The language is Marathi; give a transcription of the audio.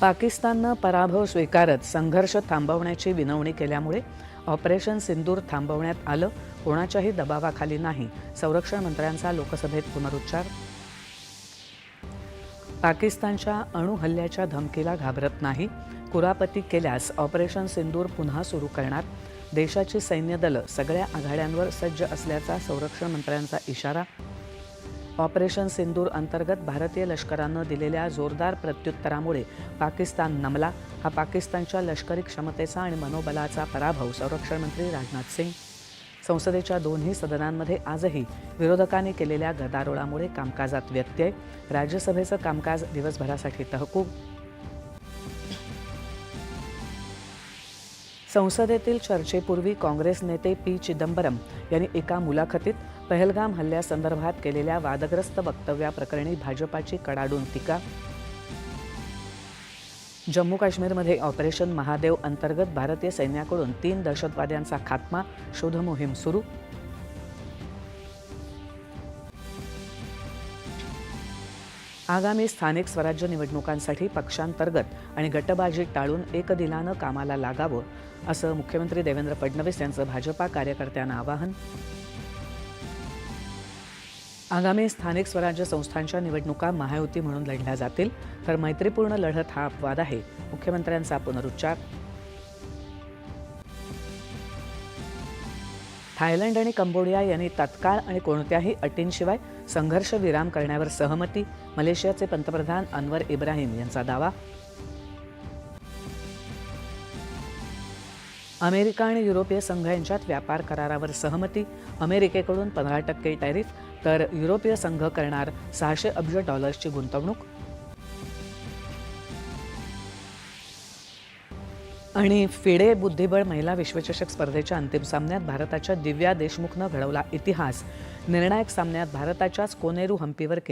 पाकिस्ताननं पराभव स्वीकारत संघर्ष थांबवण्याची विनवणी केल्यामुळे ऑपरेशन सिंदूर थांबवण्यात आलं. कोणाच्याही दबावाखाली नाही. संरक्षण मंत्र्यांचा लोकसभेत पुनरुच्चार. पाकिस्तानच्या अणुहल्ल्याच्या धमकीला घाबरत नाही. कुरापती केल्यास ऑपरेशन सिंदूर पुन्हा सुरू करणार. देशाची सैन्य दलं सगळ्या आघाड्यांवर सज्ज असल्याचा संरक्षण मंत्र्यांचा इशारा. ऑपरेशन सिंदूर अंतर्गत भारतीय लष्करानं दिलेल्या जोरदार प्रत्युत्तरामुळे पाकिस्तान नमला. हा पाकिस्तानच्या लष्करी क्षमतेचा आणि मनोबलाचा पराभव संरक्षण मंत्री राजनाथ सिंग. संसदेच्या दोन्ही सदनांमध्ये आजही विरोधकांनी केलेल्या गदारोळामुळे कामकाजात व्यत्यय. राज्यसभेचं कामकाज दिवसभरासाठी तहकूब. संसदेतील चर्चेपूर्वी काँग्रेस नेते पी चिदंबरम यांनी एका मुलाखतीत पहलगाम हल्ल्यासंदर्भात केलेल्या वादग्रस्त वक्तव्याप्रकरणी भाजपाची कडाडून टीका. जम्मू काश्मीरमध्ये ऑपरेशन महादेव अंतर्गत भारतीय सैन्याकडून तीन दहशतवाद्यांचा खात्मा शोधमोहीम सुरू. आगामी स्थानिक स्वराज्य निवडणुकांसाठी पक्षांतर्गत आणि गटबाजी टाळून एकदिलानं कामाला लागावं असं मुख्यमंत्री देवेंद्र फडणवीस यांचं भाजपा कार्यकर्त्यांना आवाहन. आगामी स्थानिक स्वराज्य संस्थांच्या निवडणुका महायुती म्हणून लढल्या जातील तर मैत्रीपूर्ण लढत हा अपवाद आहे मुख्यमंत्र्यांचा पुनरुच्चार. थायलंड आणि कंबोडिया यांनी तत्काळ आणि कोणत्याही अटींशिवाय संघर्ष विराम करण्यावर सहमती. मलेशियाचे पंतप्रधान अनवर इब्राहिम यांचा दावा. अमेरिका आणि युरोपीय संघ यांच्यात व्यापार करारावर सहमती. अमेरिकेकडून पंधरा टक्के टॅरिफ तर युरोपीय संघ करणार सहाशे अब्ज डॉलर्सची गुंतवणूक. आणि फिडे बुद्धिबळ महिला विश्वचषक स्पर्धेच्या अंतिम सामन्यात भारताच्या दिव्या देशमुखनं घडवला इतिहास. निर्णायक सामन्यात भारताच्याच कोनेरू हम्पीवर केली